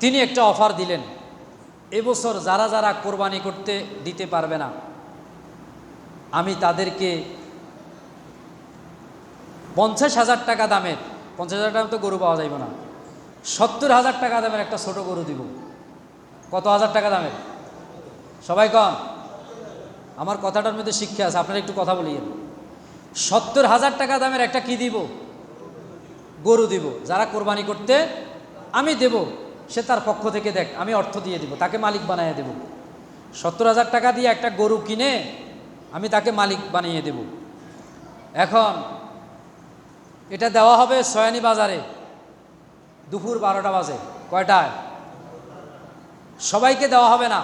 তিনি একটা অফার দিলেন, এবছর যারা যারা কোরবানি করতে দিতে পারবে না, আমি তাদেরকে পঞ্চাশ হাজার টাকা দামের, পঞ্চাশ হাজার টাকা তো গরু পাওয়া যাইব না, সত্তর হাজার টাকা দামের একটা ছোট গরু দিব। কত হাজার টাকা দামের? সবাই কম আমার কথাটার মধ্যে শিক্ষা আছে, আপনারা একটু কথা বলিয়েন। সত্তর হাজার টাকা দামের একটা কি দিব? গরু দিব। যারা কোরবানি করতে আমি দেব। সে তার পক্ষ থেকে দেখ, আমি অর্থ দিয়ে দিব, তাকে মালিক বানিয়ে দেব। সত্তর হাজার টাকা দিয়ে একটা গরু কিনে আমি তাকে মালিক বানিয়ে দেব। এখন এটা দেওয়া হবে সয়ানি বাজারে, দুপুর বারোটা বাজে, কয়টায়? সবাইকে দেওয়া হবে না,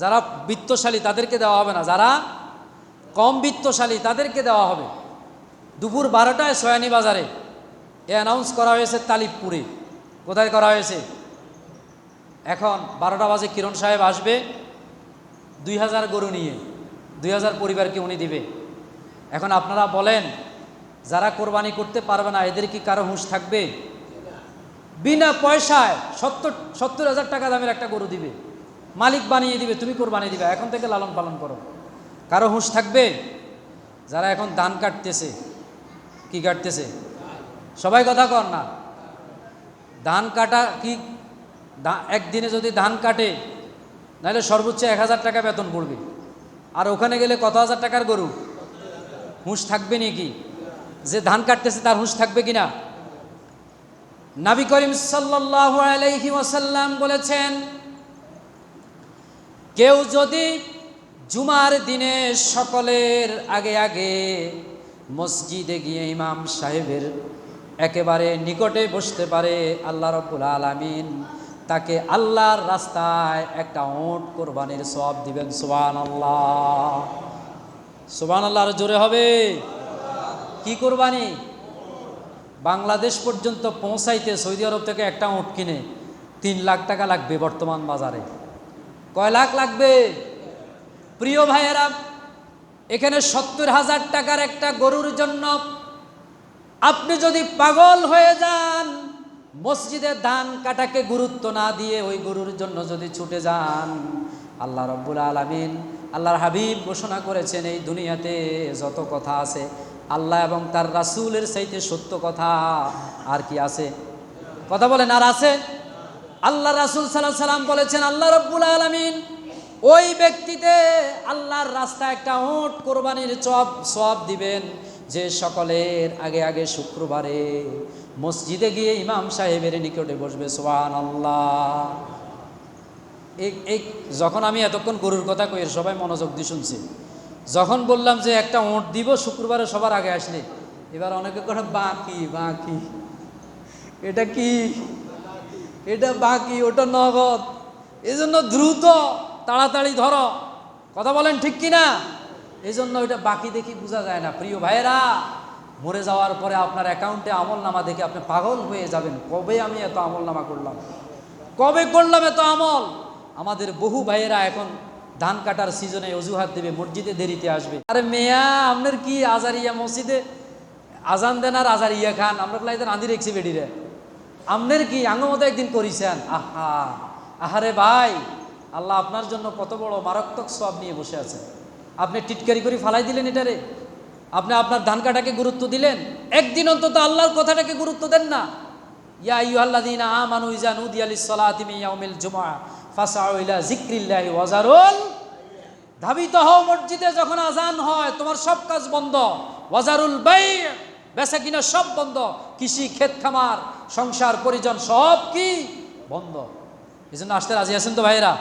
যারা বৃত্তশালী তাদেরকে দেওয়া হবে না, যারা কম বৃত্তশালী তাদেরকে দেওয়া হবে। দুপুর বারোটায় সয়ানি বাজারে, এ অ্যানাউন্স করা হয়েছে তালিবপুরে। কোথায় করা হয়েছে? এখন বারোটা বাজে, কিরণ সাহেব আসবে। দুই হাজার গরু নিয়ে, দুই হাজার পরিবারকে উনি দিবে। এখন আপনারা বলেন, যারা কোরবানি করতে পারবে না, এদের কি কারও হুঁশ থাকবে? বিনা পয়সায় সত্তর সত্তর হাজার টাকা দামের একটা গরু দিবে। মালিক বানিয়ে দিবে, তুমি কোরবানি দিবে, এখন থেকে লালন পালন করো। কারও হুঁশ থাকবে? যারা এখন ধান কাটতেছে, কি কাটতেছে? সবাই কথা কর না। ধান কাটা কি একদিনে যদি ধান কাটে, নাহলে সর্বোচ্চ এক হাজার টাকা বেতন পড়বে। আর ওখানে গেলে কত হাজার টাকার গরু? হুঁশ থাকবে নাকি যে ধান কাটতেছে তার হুঁশ থাকবে কিনা? নাবি করিম সাল্লাল্লাহু আলাইহি ওয়াসাল্লাম বলেছেন, কেউ যদি জুমার দিনে সকলের আগে আগে মসজিদে গিয়ে ইমাম সাহেবের একেবারে নিকটে বসতে পারে, আল্লাহ রব্বুল আলামিন তাকে আল্লাহর রাস্তায় একটা ওট কোরবানির সব দিবেন সুবান আল্লাহ সুবান আল্লাহর জোরে হবে। কি কোরবানি? বাংলাদেশ পর্যন্ত পৌঁছাইতে সৌদি আরব থেকে একটা উঁট কিনে তিন লাখ টাকা লাগবে বর্তমান বাজারে। কয় লাখ লাগবে? প্রিয় ভাইয়েরা, এখানে সত্তর হাজার টাকার একটা গরুর জন্য আপনি যদি পাগল হয়ে যান মসজিদে ধান কাটাকে গুরুত্ব না দিয়ে ওই গরুর জন্য যদি ছুটে যান, আল্লাহ রব্বুল আলমিন আল্লাহর হাবিব ঘোষণা করেছেন এই দুনিয়াতে যত কথা আছে, আল্লাহ এবং তার রাসূলের চাইতে সত্য কথা আর কি আছে? কথা বলেন, আর আছে? আল্লাহ রাসূল সাল্লাহ সাল্লাম বলেছেন, আল্লাহ রব্বুল আলমিন ওই ব্যক্তিতে আল্লাহর রাস্তা একটা ওট কোরবানির চপ সব দিবেন যে সকলের আগে আগে শুক্রবারে মসজিদে গিয়ে ইমাম সাহেবের নিকটে বসবে সোহান আল্লাহ এই যখন আমি এতক্ষণ গরুর কথা কই সবাই মনোযোগ দিয়ে শুনছি। যখন বললাম যে একটা ওট দিব, শুক্রবারে সবার আগে আসলে, এবার অনেকে করে বাকি বাকি। এটা কি? এটা বাকি, ওটা নগদ। এই জন্য দ্রুত, তাড়াতাড়ি ধরো। কথা বলেন ঠিক কি না এই জন্য ওইটা বাকি দেখি বোঝা যায় না। প্রিয় ভাইয়েরা মরে যাওয়ার পরে আপনার অ্যাকাউন্টে আমল নামা দেখে আপনি পাগল হয়ে যাবেন। কবে আমি এত আমল নামা করলাম? কবে করলাম এত আমল? আমাদের বহু ভাইয়েরা এখন ধান কাটার সিজনে অজুহাত দেবে, মসজিদে দেরিতে আসবে। আরে মেয়া, আপনার কি আজারিয়া মসজিদে? আজান দেন আর আজারিয়া খান। আমরা লাইতে রাঁধি রেখছি বেডিরে আপনার কি আঙ্গ মতো একদিন করিছেন? আহা, আহারে ভাই, আল্লাহ আপনার জন্য কত বড় মারাত্মক সব নিয়ে বসে আছে আপনি টিটকারি করে ফালাই দিলেন এটারে আপনি আপনার ধান কাটাকে গুরুত্ব দিলেন। একদিন অন্তত আল্লাহর কথাটাকে গুরুত্ব দেন না। ইয়া আমানু ইযা নুদিয়া লিস-সালাতি মিন ইয়াউমিল জুমআ ফাসআউ ইলা ওয়াজারুল ধাবিত হও মসজিদে যখন আজান হয়, তোমার সব কাজ বন্ধ। ওয়াজারুল বাই বেচা কিনা সব বন্ধ। কৃষি, ক্ষেত খামার, সংসার, পরিজন সব কি? বন্ধ। এই জন্য আসতে রাজি আছেন তো ভাইয়েরা?